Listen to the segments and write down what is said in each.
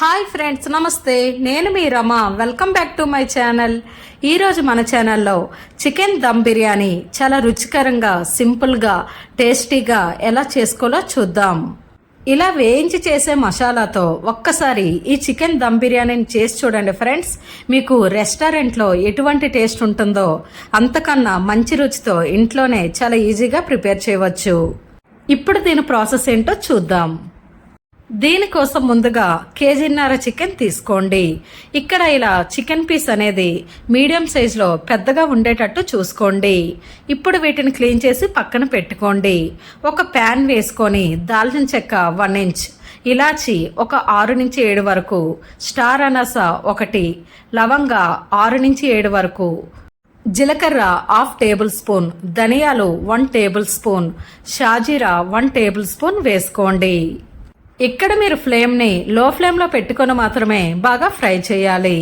Hi friends నమస్తే. నేను మీ Rama. Welcome back to my channel. ఈరోజు మన ఛానల్లో చికెన్ దమ్ బిర్యానీ చాలా రుచికరంగా సింపుల్గా టేస్టీగా ఎలా చేసుకోవాలో చూద్దాం. ఇలా వేయించి చేసే మసాలాతో ఒక్కసారి ఈ చికెన్ దమ్ బిర్యానీని చేసి చూడండి ఫ్రెండ్స్. మీకు రెస్టారెంట్లో ఎటువంటి టేస్ట్ ఉంటుందో అంతకన్నా మంచి రుచితో ఇంట్లోనే చాలా ఈజీగా ప్రిపేర్ చేయవచ్చు. ఇప్పుడు దీని ప్రాసెస్ ఏంటో చూద్దాం. దీనికోసం ముందుగా కేజీన్నర చికెన్ తీసుకోండి. ఇక్కడ ఇలా చికెన్ పీస్ అనేది మీడియం సైజులో పెద్దగా ఉండేటట్టు చూసుకోండి. ఇప్పుడు వీటిని క్లీన్ చేసి పక్కన పెట్టుకోండి. ఒక ప్యాన్ వేసుకొని దాల్చిన చెక్క వన్ ఇంచ్ ఇలాచి ఒక ఆరు నుంచి ఏడు వరకు స్టార్ అనస ఒకటి లవంగా ఆరు నుంచి ఏడు వరకు జీలకర్ర హాఫ్ టేబుల్ స్పూన్ ధనియాలు వన్ టేబుల్ స్పూన్ షాజీరా వన్ టేబుల్ స్పూన్ వేసుకోండి. ఇక్కడ మీరు ఫ్లేమ్ని లో ఫ్లేమ్లో పెట్టుకొని మాత్రమే బాగా ఫ్రై చేయాలి.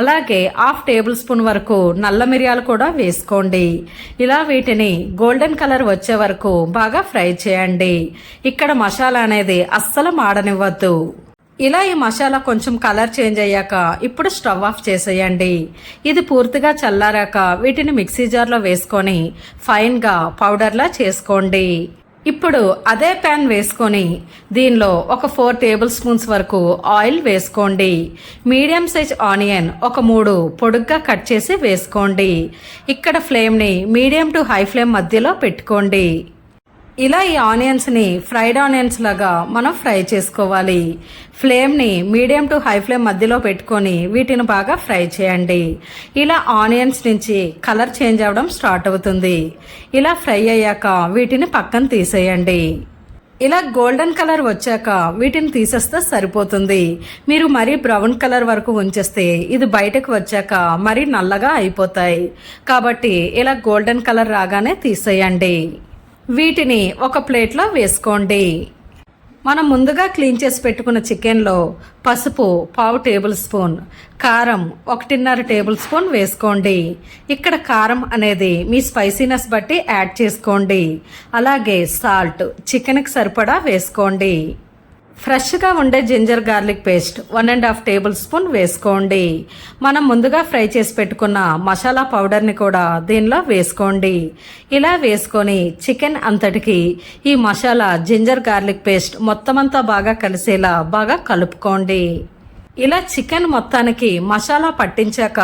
అలాగే హాఫ్ టేబుల్ స్పూన్ వరకు నల్ల మిరియాలు కూడా వేసుకోండి. ఇలా వీటిని గోల్డెన్ కలర్ వచ్చే వరకు బాగా ఫ్రై చేయండి. ఇక్కడ మసాలా అనేది అస్సలు మాడనివ్వద్దు. ఇలా ఈ మసాలా కొంచెం కలర్ చేంజ్ అయ్యాక ఇప్పుడు స్టవ్ ఆఫ్ చేసేయండి. ఇది పూర్తిగా చల్లారాక వీటిని మిక్సీ జార్లో వేసుకొని ఫైన్గా పౌడర్లా చేసుకోండి. ఇప్పుడు అదే ప్యాన్ వేసుకొని దీనిలో ఒక ఫోర్ టేబుల్ స్పూన్స్ వరకు ఆయిల్ వేసుకోండి. మీడియం సైజ్ ఆనియన్ ఒక మూడు పొడుగ్గా కట్ చేసి వేసుకోండి. ఇక్కడ ఫ్లేమ్ని మీడియం టు హై ఫ్లేమ్ మధ్యలో పెట్టుకోండి. ఇలా ఈ ఆనియన్స్ని ఫ్రైడ్ ఆనియన్స్ లాగా మనం ఫ్రై చేసుకోవాలి. ఫ్లేమ్ని మీడియం టు హై ఫ్లేమ్ మధ్యలో పెట్టుకొని వీటిని బాగా ఫ్రై చేయండి. ఇలా ఆనియన్స్ నుంచి కలర్ చేంజ్ అవ్వడం స్టార్ట్ అవుతుంది. ఇలా ఫ్రై అయ్యాక వీటిని పక్కన తీసేయండి. ఇలా గోల్డెన్ కలర్ వచ్చాక వీటిని తీసేస్తే సరిపోతుంది. మీరు మరీ బ్రౌన్ కలర్ వరకు ఉంచేస్తే ఇది బయటకు వచ్చాక మరీ నల్లగా అయిపోతాయి. కాబట్టి ఇలా గోల్డెన్ కలర్ రాగానే తీసేయండి. వీటిని ఒక ప్లేట్లో వేసుకోండి. మనం ముందుగా క్లీన్ చేసి పెట్టుకున్న చికెన్లో పసుపు పావు టేబుల్ స్పూన్ కారం ఒకటిన్నర టేబుల్ స్పూన్ వేసుకోండి. ఇక్కడ కారం అనేది మీ స్పైసీనెస్ బట్టి యాడ్ చేసుకోండి. అలాగే సాల్ట్ చికెన్కి సరిపడా వేసుకోండి. ఫ్రెష్గా ఉండే ginger garlic paste one and half table spoon వేసుకోండి. మనం ముందుగా ఫ్రై చేసి పెట్టుకున్న మసాలా పౌడర్ని కూడా దీనిలో వేసుకోండి. ఇలా వేసుకొని చికెన్ అంతటికి ఈ మసాలా జింజర్ గార్లిక్ పేస్ట్ మొత్తం అంతా బాగా కలిసేలా బాగా కలుపుకోండి. ఇలా చికెన్ మొత్తానికి మసాలా పట్టించాక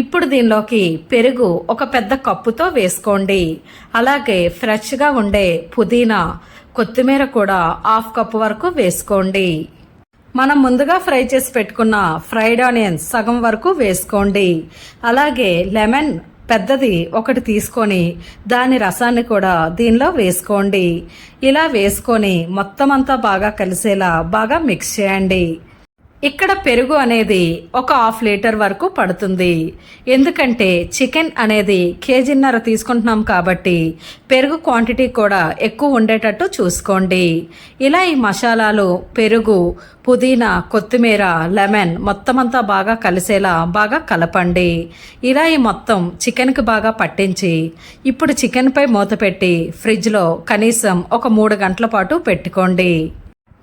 ఇప్పుడు దీనిలోకి పెరుగు ఒక పెద్ద కప్పుతో వేసుకోండి. అలాగే ఫ్రెష్గా ఉండే పుదీనా కొత్తిమీర కూడా హాఫ్ కప్ వరకు వేసుకోండి. మనం ముందుగా ఫ్రై చేసి పెట్టుకున్న ఫ్రైడ్ ఆనియన్స్ సగం వరకు వేసుకోండి. అలాగే లెమన్ పెద్దది ఒకటి తీసుకొని దాని రసాన్ని కూడా దీనిలో వేసుకోండి. ఇలా వేసుకొని మొత్తం అంతా బాగా కలిసేలా బాగా మిక్స్ చేయండి. ఇక్కడ పెరుగు అనేది ఒక హాఫ్ లీటర్ వరకు పడుతుంది. ఎందుకంటే చికెన్ అనేది కేజీన్నర తీసుకుంటున్నాం కాబట్టి పెరుగు క్వాంటిటీ కూడా ఎక్కువ ఉండేటట్టు చూసుకోండి. ఇలా ఈ మసాలాలు పెరుగు పుదీనా కొత్తిమీర లెమన్ మొత్తం అంతా బాగా కలిసేలా బాగా కలపండి. ఇలా ఈ మొత్తం చికెన్కి బాగా పట్టించి ఇప్పుడు చికెన్పై మూత పెట్టి ఫ్రిడ్జ్లో కనీసం ఒక మూడు గంటల పాటు పెట్టుకోండి.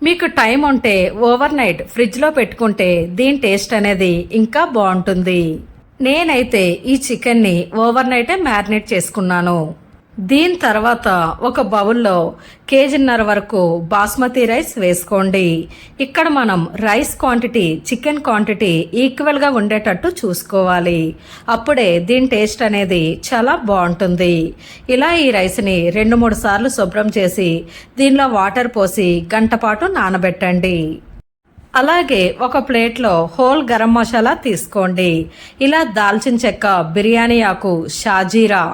మీకు టైం ఉంటే ఓవర్ నైట్ ఫ్రిడ్జ్లో పెట్టుకుంటే దీని టేస్ట్ అనేది ఇంకా బాగుంటుంది. నేనైతే ఈ చికెన్ని ఓవర్ నైటే మ్యారినేట్ చేసుకున్నాను. దీని తర్వాత ఒక బౌల్లో కేజీన్నర వరకు బాస్మతి రైస్ వేసుకోండి. ఇక్కడ మనం రైస్ క్వాంటిటీ చికెన్ క్వాంటిటీ ఈక్వల్గా ఉండేటట్టు చూసుకోవాలి. అప్పుడే దీని టేస్ట్ అనేది చాలా బాగుంటుంది. ఇలా ఈ రైస్ని రెండు మూడు సార్లు శుభ్రం చేసి దీనిలో వాటర్ పోసి గంటపాటు నానబెట్టండి. అలాగే ఒక ప్లేట్లో హోల్ గరం మసాలా తీసుకోండి. ఇలా దాల్చిన చెక్క బిర్యానీ ఆకు షాజీరా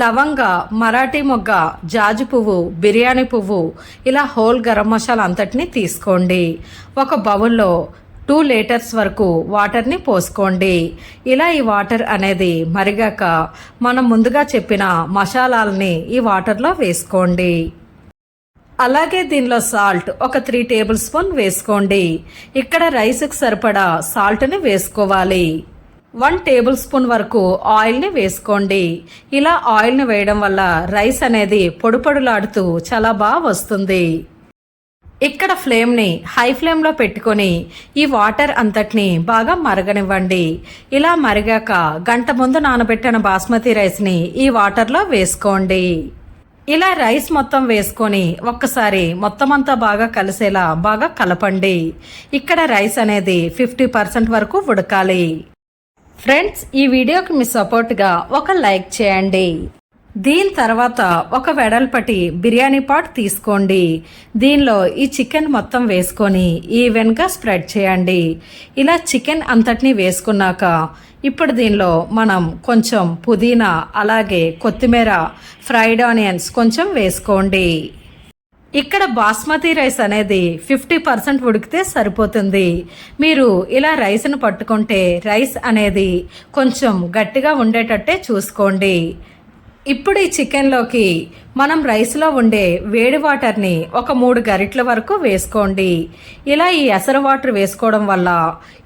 లవంగ మరాఠీ మొగ్గ జాజి పువ్వు బిర్యానీ పువ్వు ఇలా హోల్ గరం మసాలా అంతటిని తీసుకోండి. ఒక బౌల్లో టూ లీటర్స్ వరకు వాటర్ని పోసుకోండి. ఇలా ఈ వాటర్ అనేది మరిగాక మనం ముందుగా చెప్పిన మసాలాలని ఈ వాటర్లో వేసుకోండి. అలాగే దీనిలో సాల్ట్ ఒక త్రీ టేబుల్ స్పూన్ వేసుకోండి. ఇక్కడ రైస్కి సరిపడా సాల్ట్ని వేసుకోవాలి. వన్ టేబుల్ స్పూన్ వరకు ఆయిల్ని వేసుకోండి. ఇలా ఆయిల్ని వేయడం వల్ల రైస్ అనేది పొడిపొడులాడుతూ చాలా బాగా వస్తుంది. ఇక్కడ ఫ్లేమ్ని హై ఫ్లేమ్లో పెట్టుకొని ఈ వాటర్ అంతటిని బాగా మరగనివ్వండి. ఇలా మరిగాక గంట ముందు నానబెట్టిన బాస్మతి రైస్ని ఈ వాటర్లో వేసుకోండి. ఇలా రైస్ మొత్తం వేసుకొని ఒక్కసారి మొత్తం అంతా బాగా కలిసేలా బాగా కలపండి. ఇక్కడ రైస్ అనేది ఫిఫ్టీ పర్సెంట్ వరకు ఉడకాలి. ఫ్రెండ్స్ ఈ వీడియోకి మీ సపోర్ట్గా ఒక లైక్ చేయండి. దీని తర్వాత ఒక వెడల్పటి బిర్యానీ పాట్ తీసుకోండి. దీనిలో ఈ చికెన్ మొత్తం వేసుకొని ఈవెన్గా స్ప్రెడ్ చేయండి. ఇలా చికెన్ అంతటిని వేసుకున్నాక ఇప్పుడు దీనిలో మనం కొంచెం పుదీనా అలాగే కొత్తిమీర ఫ్రైడ్ ఆనియన్స్ కొంచెం వేసుకోండి. ఇక్కడ బాస్మతి రైస్ అనేది ఫిఫ్టీ పర్సెంట్ ఉడికితే సరిపోతుంది. మీరు ఇలా రైస్ను పట్టుకుంటే రైస్ అనేది కొంచెం గట్టిగా ఉండేటట్టే చూసుకోండి. ఇప్పుడు ఈ చికెన్లోకి మనం రైస్లో ఉండే వేడి వాటర్ని ఒక మూడు గరిటల వరకు వేసుకోండి. ఇలా ఈ ఎసరు వాటర్ వేసుకోవడం వల్ల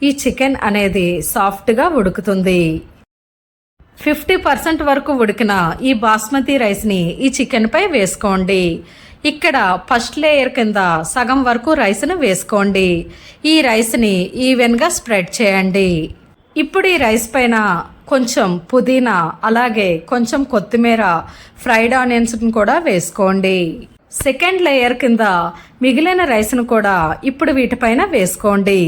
ఈ చికెన్ అనేది సాఫ్ట్గా ఉడుకుతుంది. ఫిఫ్టీ పర్సెంట్ వరకు ఉడికిన ఈ బాస్మతి రైస్ని ఈ చికెన్పై వేసుకోండి. ఇక్కడ ఫస్ట్ లేయర్ కింద సగం వరకు రైస్ను వేసుకోండి. ఈ రైస్ని ఈవెన్గా స్ప్రెడ్ చేయండి. ఇప్పుడు ఈ రైస్ పైన కొంచెం పుదీనా అలాగే కొంచెం కొత్తిమీర ఫ్రైడ్ ఆనియన్స్ని కూడా వేసుకోండి. సెకండ్ లేయర్ కింద మిగిలిన రైస్ను కూడా ఇప్పుడు వీటిపైన వేసుకోండి.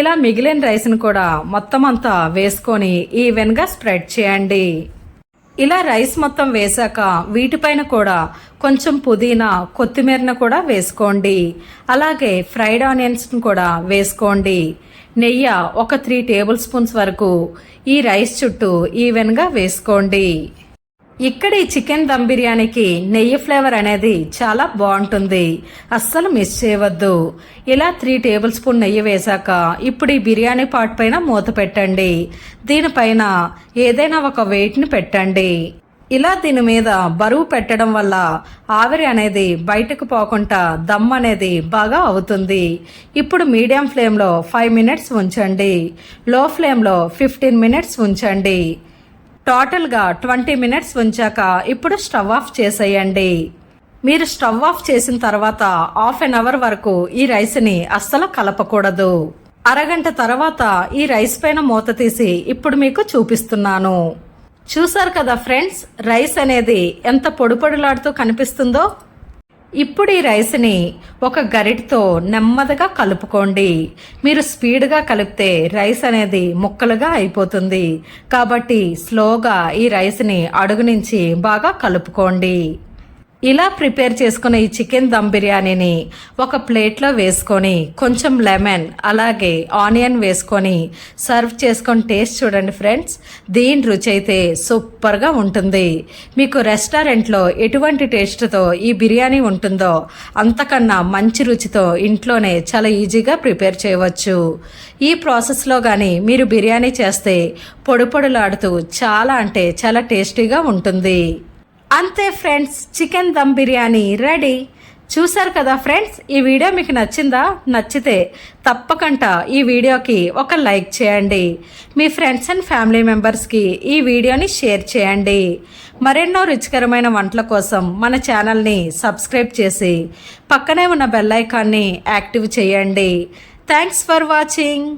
ఇలా మిగిలిన రైస్ను కూడా మొత్తం అంతా వేసుకొని ఈవెన్గా స్ప్రెడ్ చేయండి. ఇలా రైస్ మొత్తం వేశాక వీటిపైన కూడా కొంచెం పుదీనా కొత్తిమీరను కూడా వేసుకోండి. అలాగే ఫ్రైడ్ ఆనియన్స్ను కూడా వేసుకోండి. నెయ్యి ఒక త్రీ టేబుల్ స్పూన్స్ వరకు ఈ రైస్ చుట్టూ ఈవెన్గా వేసుకోండి. ఇక్కడ ఈ చికెన్ దమ్ బిర్యానీకి నెయ్యి ఫ్లేవర్ అనేది చాలా బాగుంటుంది. అస్సలు మిస్ చేయవద్దు. ఇలా త్రీ టేబుల్ స్పూన్ నెయ్యి వేశాక ఇప్పుడు ఈ బిర్యానీ పాట్ పైన మూత పెట్టండి. దీనిపైన ఏదైనా ఒక వెయిట్ని పెట్టండి. ఇలా దీని మీద బరువు పెట్టడం వల్ల ఆవిరి అనేది బయటకు పోకుండా దమ్ అనేది బాగా అవుతుంది. ఇప్పుడు మీడియం ఫ్లేమ్లో ఫైవ్ మినిట్స్ ఉంచండి. లో ఫ్లేమ్లో ఫిఫ్టీన్ మినిట్స్ ఉంచండి. టోటల్గా ట్వంటీ మినిట్స్ ఉంచాక ఇప్పుడు స్టవ్ ఆఫ్ చేసేయండి. మీరు స్టవ్ ఆఫ్ చేసిన తర్వాత హాఫ్ అన్ అవర్ వరకు ఈ రైస్ని అస్సలు కలపకూడదు. అరగంట తర్వాత ఈ రైస్ పైన మూత తీసి ఇప్పుడు మీకు చూపిస్తున్నాను. చూసారు కదా ఫ్రెండ్స్ రైస్ అనేది ఎంత పొడిపొడిలాడుతూ కనిపిస్తుందో? ఇప్పుడు ఈ రైస్ని ఒక గరిటతో నెమ్మదిగా కలుపుకోండి. మీరు స్పీడ్గా కలిపితే రైస్ అనేది ముక్కలుగా అయిపోతుంది. కాబట్టి స్లోగా ఈ రైస్ని అడుగు నుంచి బాగా కలుపుకోండి. ఇలా ప్రిపేర్ చేసుకున్న ఈ చికెన్ దమ్ బిర్యానీని ఒక ప్లేట్లో వేసుకొని కొంచెం లెమన్ అలాగే ఆనియన్ వేసుకొని సర్వ్ చేసుకొని టేస్ట్ చూడండి ఫ్రెండ్స్. దీని రుచి అయితే సూపర్గా ఉంటుంది. మీకు రెస్టారెంట్లో ఎటువంటి టేస్ట్తో ఈ బిర్యానీ ఉంటుందో అంతకన్నా మంచి రుచితో ఇంట్లోనే చాలా ఈజీగా ప్రిపేర్ చేయవచ్చు. ఈ ప్రాసెస్లో కానీ మీరు బిర్యానీ చేస్తే పొడిపొడులాడుతూ చాలా అంటే చాలా టేస్టీగా ఉంటుంది. అంతే friends chicken dum biryani ready. చూసారు కదా ఫ్రెండ్స్ ఈ వీడియో మీకు నచ్చిందా? నచ్చితే తప్పకుండా ఈ వీడియోకి ఒక లైక్ చేయండి. మీ ఫ్రెండ్స్ అండ్ ఫ్యామిలీ మెంబర్స్కి ఈ వీడియోని షేర్ చేయండి. మరెన్నో రుచికరమైన వంటల కోసం మన ఛానల్ని సబ్స్క్రైబ్ చేసి పక్కనే ఉన్న బెల్ ఐకాన్ని యాక్టివ్ చేయండి. Thanks for watching.